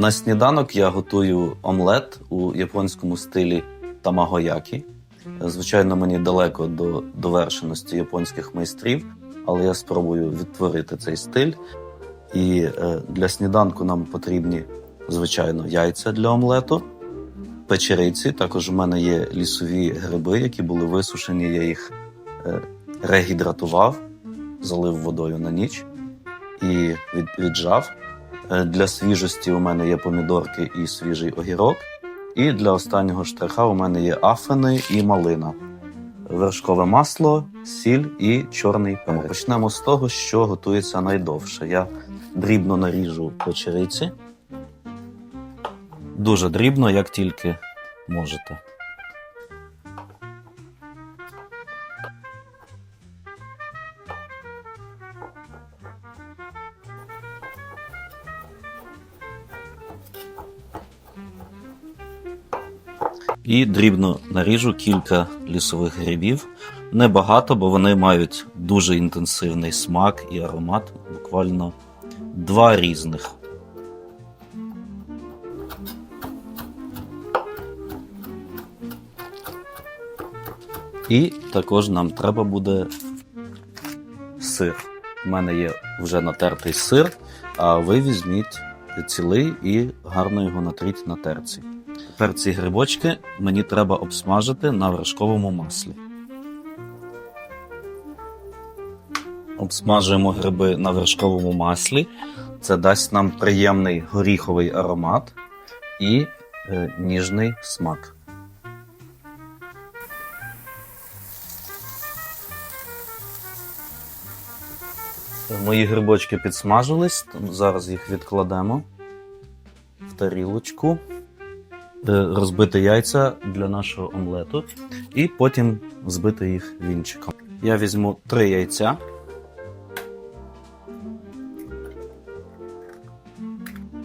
На сніданок я готую омлет у японському стилі тамагоякі. Звичайно, мені далеко до довершеності японських майстрів, але я спробую відтворити цей стиль. І е, для сніданку нам потрібні, звичайно, яйця для омлету, печериці. Також у мене є лісові гриби, які були висушені. Я їх е, регідратував, залив водою на ніч і від, віджав. Е, Для свіжості у мене є помідорки і свіжий огірок. І для останнього штриха у мене є афини і малина, вершкове масло, сіль і чорний перець. Почнемо з того, що готується найдовше. Я дрібно наріжу печериці. Дуже дрібно, як тільки можете. І дрібно наріжу кілька лісових грибів. Небагато, бо вони мають дуже інтенсивний смак і аромат. Буквально два різних. І також нам треба буде сир. У мене є вже натертий сир, а ви візьміть цілий і гарно його натріть на терці. Тепер ці грибочки мені треба обсмажити на вершковому маслі. Обсмажуємо гриби на вершковому маслі. Це дасть нам приємний горіховий аромат і е, ніжний смак. Мої грибочки підсмажились, зараз їх відкладемо в тарілочку. Е, Розбити яйця для нашого омлету і потім збити їх вінчиком. Я візьму три яйця.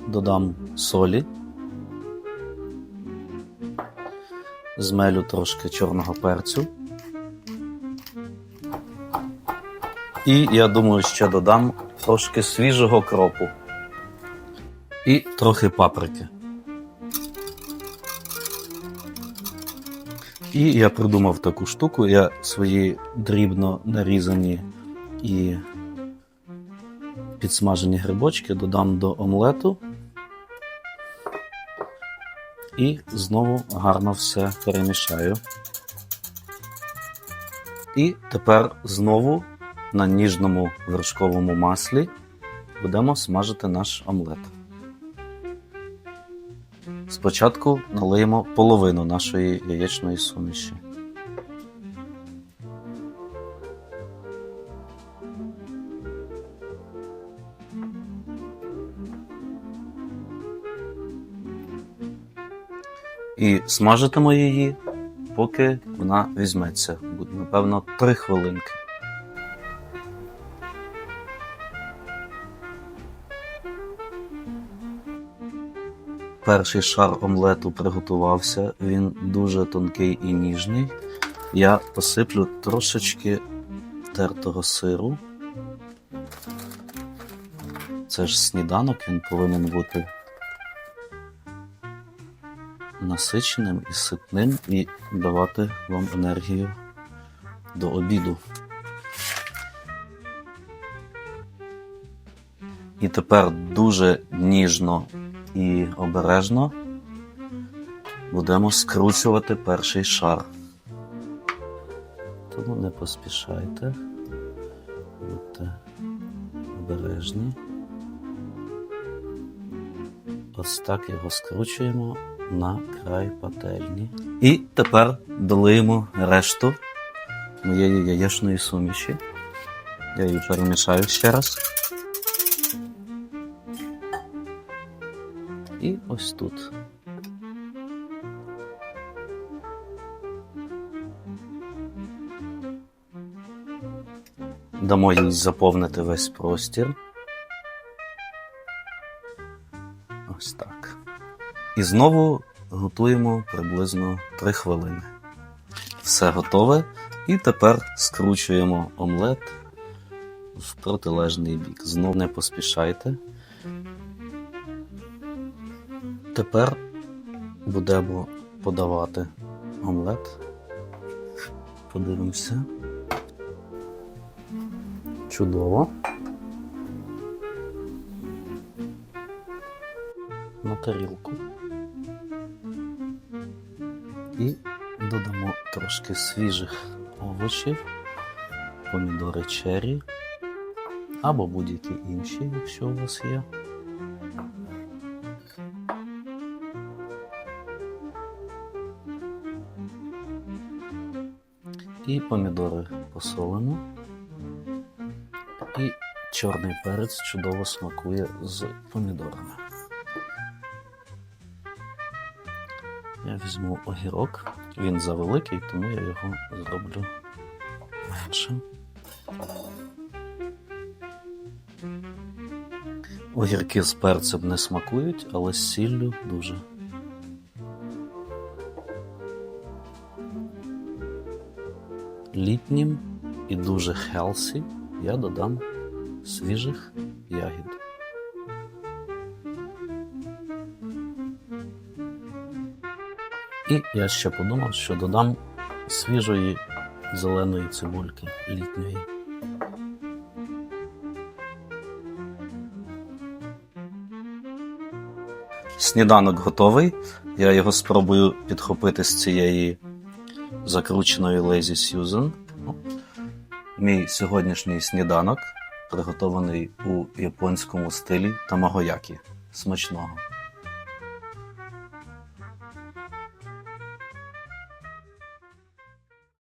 Додам солі. Змелю трошки чорного перцю. І я думаю, ще додам трошки свіжого кропу. І трохи паприки. І я придумав таку штуку. Я свої дрібно нарізані і підсмажені грибочки додам до омлету. І знову гарно все перемішаю. І тепер знову на ніжному вершковому маслі будемо смажити наш омлет. Спочатку налиємо половину нашої яєчної суміші. І смажитимемо її, поки вона візьметься. Буде, напевно, 3 хвилинки. Перший шар омлету приготувався, він дуже тонкий і ніжний. Я посиплю трошечки тертого сиру. Це ж сніданок, він повинен бути насиченим і ситним і давати вам енергію до обіду. І тепер дуже ніжно і обережно будемо скручувати перший шар. Тому не поспішайте, будьте обережні. Ось так його скручуємо на край пательні. І тепер долиємо решту моєї яєчної суміші. Я її перемішаю ще раз. І ось тут. Дамо їй заповнити весь простір. Ось так. І знову готуємо приблизно 3 хвилини. Все готове. І тепер скручуємо омлет в протилежний бік. Знов не поспішайте. Тепер будемо подавати омлет. Подивимося. Чудово. На тарілку. І додамо трошки свіжих овочів, помідори черрі або будь-які інші, якщо у вас є. І помідори посолимо. І чорний перець чудово смакує з помідорами. Я візьму огірок. Він завеликий, тому я його зроблю меншим. Огірки з перцем не смакують, але з сіллю дуже. Літнім і дуже хелсі я додам свіжих ягід. І я ще подумав, що додам свіжої зеленої цибульки літньої. Сніданок готовий. Я його спробую підхопити з цієї закрученої Лезі Susan. Ну, Мій сьогоднішній сніданок приготований у японському стилі тамагоякі. Смачного.